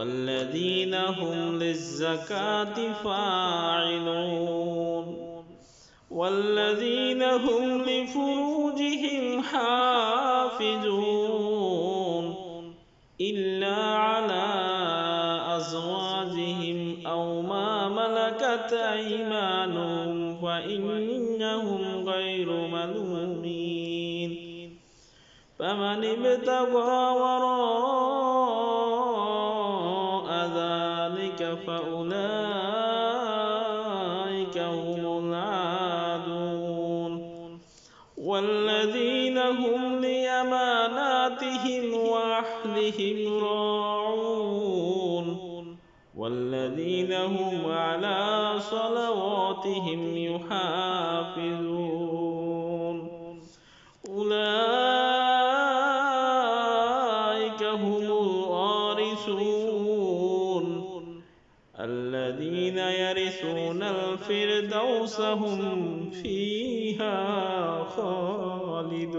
والذين هم للزكاة فاعلون. والذين هم لفروجهم حافظون. إلا على أزواجهم أو ما ملكت أيمانهم فإنهم غير ملومين. فمن ابتغى وراء فأولئك هم العادون. والذين هم لأماناتهم وعهدهم راعون. والذين هم على صلواتهم يحافظون. أولئك هم الوارثون. الذين يرثون الفردوس هم فيها خالدون.